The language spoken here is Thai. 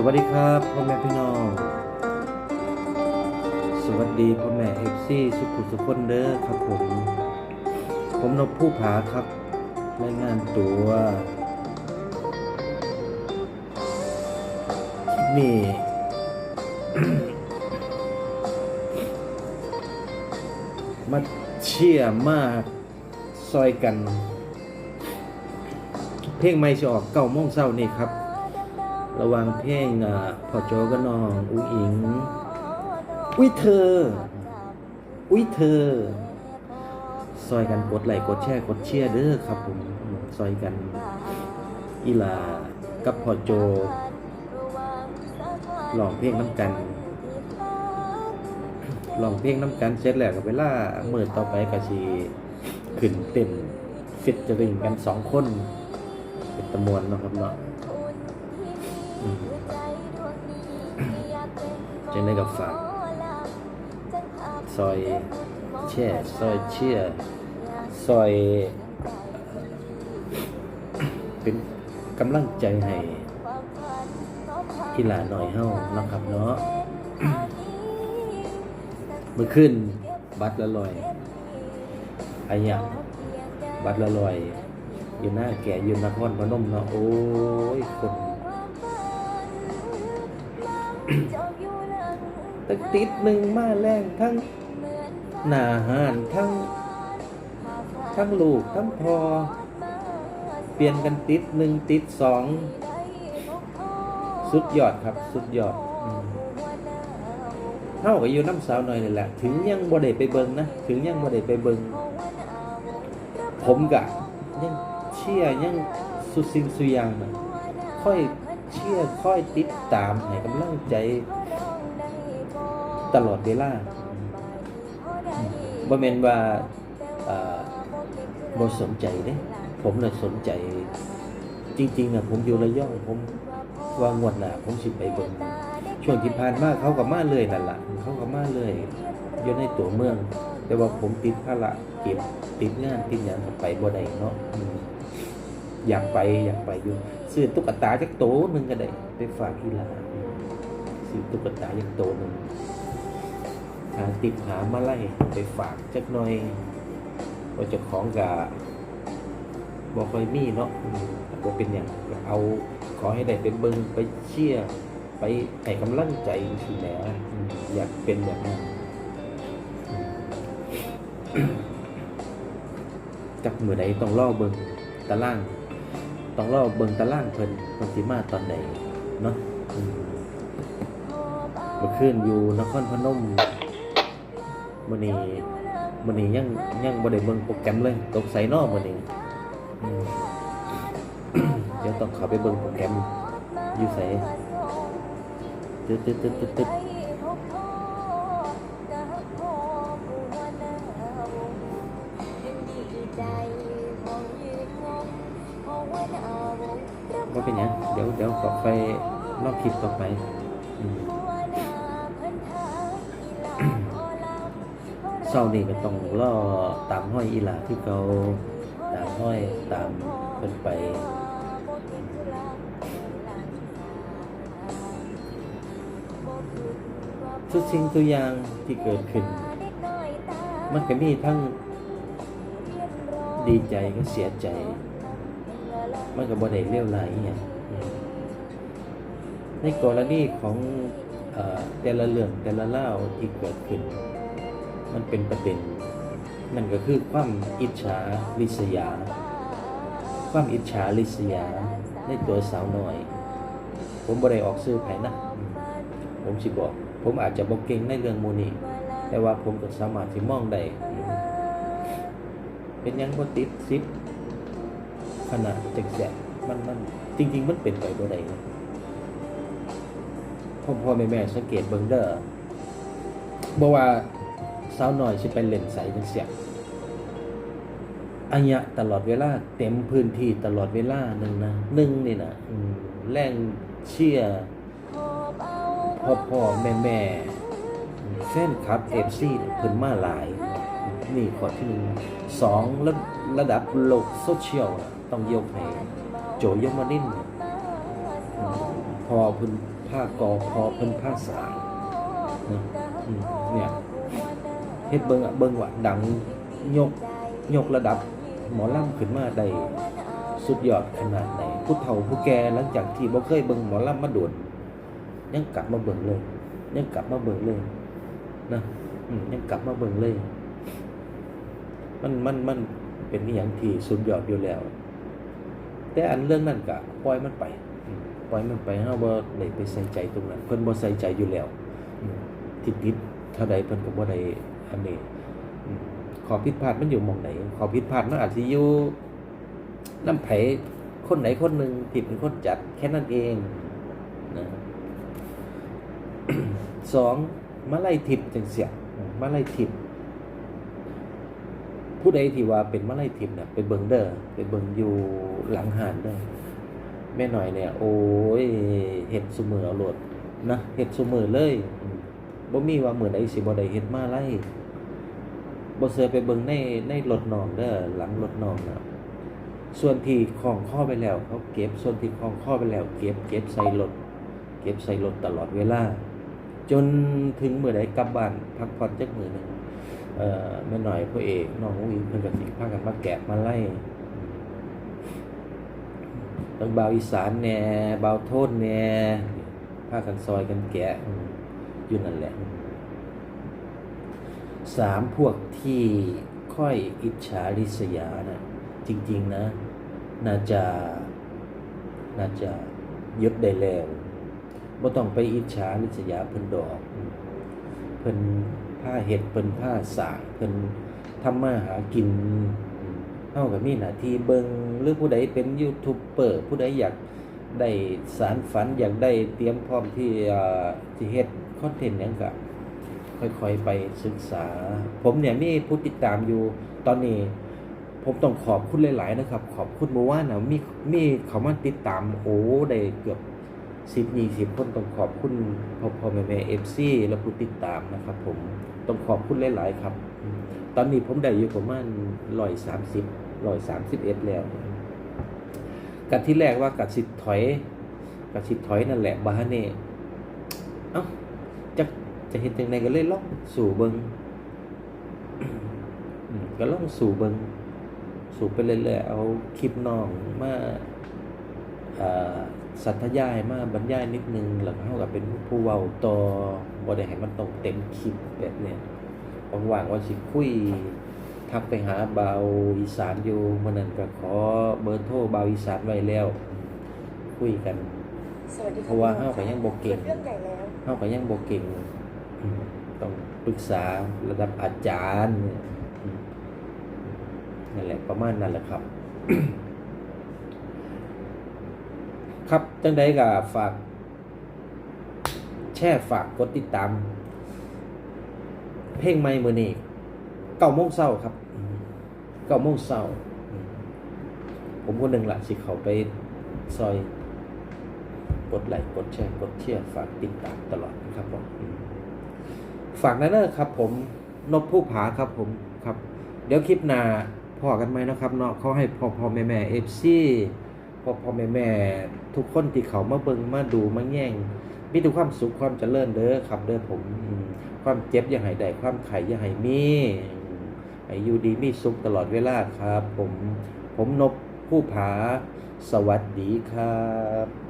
สวัสดีครับพ่อแม่พี่น้อง สวัสดีพ่อแม่เอฟซีสุขุสุขคนเด้อครับผม ผมนพผู้ผาครับรายงานตัวนี่ มาเชียมากซอยกัน เพลงไม่จะออกเก้าโมงเช้านี่ครับ ระวังเพลงอ่าพอโจก็น้อง อุ้งอิง อุ้ยเธอ อุ้ยเธอ ซอยกันกดไหลกดแชร์กดเชียร์เด้อครับผม ซอยกัน อีหลา กับพอโจลองเพลงน้ำกันลองเพลงน้ำกันเสร็จแล้วก็เวลาเมื่อต่อไปก็ชีขึ้นเต็มฟิตจะริงกันสองคน เป็นตะมวนเนาะครับเนาะ จังได้กับฝากซอยแช่ซอยเชี่ยซอย เป็นกำลังใจให้อีหลาหน่อยเฮ้านะครับเนาะเมื่อขึ้นบัตรละลอยอายะบัตรละลอยอยู่หน้าแก่อยู่นครพนมเนาะโอ้ยคน ติดหนึ่งมาแรงทั้งหนาหานทั้ง ทั้งลูกทั้งพอ เปลี่ยนกันติดหนึ่งติดสองสุดยอดครับ สุดยอดเท่ากับอยู่น้ำสาวหน่อยนี่แหละ ถึงยังบ่ได้ไปเบิงนะ ถึงยังบ่ได้ไปเบิงผมกะยังเชื่อยังสุดสิ่งสุดอย่างนะค่อยเชื่อค่อยติดตามให้กำลังใจ ตลอดเวลาบ่แม่นว่าบ่สนใจเด้ ผมน่ะสนใจ จริงๆน่ะผมอยู่ระยองผมวางวดหน้าผมสิไปเบิ่งช่วงที่ผ่านมาเขาก็มาเลยนั่นล่ะเขาก็มาเลยอยู่ในตัวเมือง แต่ว่าผมติดภาระเก็บติดงานติดหยังก็ไปบ่ได้เนาะอยากไปอยากไปอยู่ซื้อตุ๊กตาจักโตหนึงก็ได้ไปฝากที่ร้านซื้อตุ๊กตาจักโตหนึง หาติดหามาไล่ไปฝากจักหน่อยว่าเจ้าของกะบ่ค่อยมีเนาะอืมแต่บ่เป็นหยังเอาขอให้ได้ไปเบิ่งไปเชียร์ไปให้กำลังใจสิแหมอืมอยากเป็นแบบนั้นจักมือใดต้องล่อเบิงตารางต้องล่อเบิงตารางเพิ่นพันสิมาตอนไหนเนาะเมื่อคืนอยู่นครพนม มื้อนี้มื้อนี้ยังยังบ่ได้เบิ่งโปรแกรมเลย ตกใส่นอมื้อนี้อืมเดี๋ยวต้องเข้าไปเบิ่งโปรแกรมอยู่ไสตึ๊ดตึ๊ดตึ๊ดตึ๊ดตึ๊ดว่าเป็นหยังเดี๋ยวเดี๋ยวต่อไปรอบคลิปต่อไปอืม เศร้านี่ก็ต้องล่อตามห้อยอีหลาที่เขาตามห้อยตามเป็นไปทุกสิ่งทุกอย่างที่เกิดขึ้น มันก็มีทั้งดีใจก็เสียใจ มันก็บ่ได้เลี้ยวไหลอหย่างในกรณีของอแต่ละเรื่องแต่ละเล่าที่เกิดขึ้น มันเป็นประเด็นนั่นก็คือความอิจฉาริษยา ความอิจฉาริษยาในตัวสาวน้อย ผมบ่ได้ออกซื้อไผนะอืมผมสิบอก ผมอาจจะบอกเก่งในเรื่องหมูนี้แต่ว่าผมก็สามารถที่มองได้เป็นยังบ่ติดซิปขนาดจักแจกมันมันจริง ๆ มันเป็นไปบ่ได้นะพ่อพ่อแม่แม่สังเกตเบิ่งเด้อบ่ว่า สาวน้อยสิไปเล่นใสจังเสียอัญญะตลอดเวลา เต็มพื้นที่ตลอดเวลาหนึ่งนะหนึ่งนี่นะแรงเชียร์พ่อพ่อแม่แม่แฟนคลับเอฟซีเพิ่นมาหลาย นี่ข้อที่หนึ่งสองระระดับโลกโซเชียลต้องยกให้โจยมานินพอเพิ่นผ้ากอพอเพิ่นผ้าสางนะ เฮ็ดเบิ่งอะเบิ่งว่าดังยกยกระดับ หมอลำขึ้นมาได้สุดยอดขนาดไหนผู้เฒ่าผู้แก่หลังจากที่บ่เคยเบิ่งหมอลำมาโดนยังกลับมาเบิ่งเลยยังกลับมาเบิ่งเลยนะยังกลับมาเบิ่งเลย มันมันมันเป็นอย่างที่สุดยอดอยู่แล้ว แต่อันเรื่องนั้นก็ปล่อยมันไปปล่อยมันไปเฮาบ่ได้ไปใส่ใจตรงนั้นเพิ่นบ่ใส่ใจอยู่แล้วที่ผิดเท่าใดเพิ่นก็บ่ได้ อันนี้อืมขอผิดพลาดมันอยู่มองไหนขอผิดพลาดมันอาจสิอยู่น้ำไผคนไหนคนหนึงที่เป็นคนจัดแค่นั้นเองนะสองมาไล่ทิพย์จังเสียมาไล่ทิพย์ผู้ใดที่ว่าเป็นมาไล่ทิพย์เนี่ยไปเบิงเด้อไปเบิงอยู่หลังหานเด้อแม่หน่อยเนี่ย โอ้ยเห็ดสุมือเอาโหลดนะเห็ดสุมือเลยบ่มีว่ามือใดสิบ่ได้เฮ็ดมาไล่ บ่เสือไปเบิงในในรถนองเด้อหลังรถนองนะส่วนที่คล้องข้อไปแล้วเขาเก็บส่วนที่คล้องข้อไปแล้ว เก็บเก็บใส่รถเก็บใส่รถตลอดเวลา จนถึงเมื่อใดกลับบ้านพักผ่อนจักมือหนึ่งเอ่อแม่หน่อยพ่อเอกน้องอุ้งเพิ่นก็สิพากันมาแกะมาไล่ตั้งบาวอีสานแน่บาวโทนแน่พากันซอยกันแกะอืมอยู่นั่นแหละ สามพวกที่ค่อยอิจฉาริษยานะจริง ๆ นะ น่าจะน่าจะยึดได้แล้วบ่ต้องไปอิจฉาริษยาเพิ่นดอก เพิ่นผ้าเฮ็ดเพิ่นผ้าสางเพิ่นทำมาหากินอืมเฮาก็มีหน้าที่เบิ่งหรือผู้ใดเป็นยูทูบเบอร์ผู้ใดอยากได้สารฝันอยากได้เตรียมพร้อมที่เอ่อสิเฮ็ดคอนเทนต์หยังก็ ค่อยๆไปศึกษา ผมเนี่ยมีผู้ติดตามอยู่ตอนนี้ ผมต้องขอบคุณหลาย ๆ นะครับ ขอบคุณเมื่านะมีมีเขามาติดตามโอ้ได้เกือบสิบยี่สิบคนต้องขอบคุณพ่อพ่อแม่แม่เอฟซีและผู้ติดตามนะครับ ผมต้องขอบคุณหลาย ๆ ครับ ตอนนี้ผมได้อยู่ประมาณร้อยสามสิบร้อยสามสิบเอ็ดแล้วกัดที่แรกว่ากัดสิถอยกัดสิถอยนั่นแหละบาฮเน่เอ้า จะจะเห็นยังไงก็เลยล่องสู่เบิงอืมก็ล่องสู่เบิงสู่ไปเรื่อยๆเอาคลิปน้องมาเอ่อสัทยายมาบรรยายนิดนึงแล้วก็เท่ากับเป็นผู้เว้าต่อบ่ได้ให้มันตรงเต็มคลิปแบบเนี้ยว่างๆว่าสิคุยทักไปหาเบาวอีสานอยู่มื้อนั้นก็ขอเบอร์โทรเบาวอีสานไว้แล้ว คุยกันสวัสดีเพราะว่าเฮาก็ยังบ่เก่งเรื่องใหญ่แล้วเฮาก็ยังบ่เก่งอืม ต้องปรึกษาระดับอาจารย์เนี่ยอืมนั่นแหละประมาณนั้นแหละครับ ครับจังใดก็ฝาก แช่ฝากกดติดตาม เพลงใหม่มือนี้เก้าโมงเช้าครับเก้าโมงเช้าผมคนหนึ่งละสิเขาไปซอยกดไลค์กดแชร์กดเชียร์ฝากติดตามตลอดนะครับผม ฝากนะเนอะครับ ผมนบผู้ผาครับผมครับ เดี๋ยวคลิปหน้าพอกันไหมนะครับเนาะเขาให้พอพอแม่แม่เอฟซีพอพอแม่แม่ทุกคนที่เขามาเบิงมาดูมาแย่งมีแต่ความสุขความเจริญเด้อครับเด้อผม ความเจ็บอย่าให้ได้ความไข่อย่าให้มีอืมให้อยูดีมีสุขตลอดเวลาครับ ผมผมนบผู้ผาสวัสดีครับ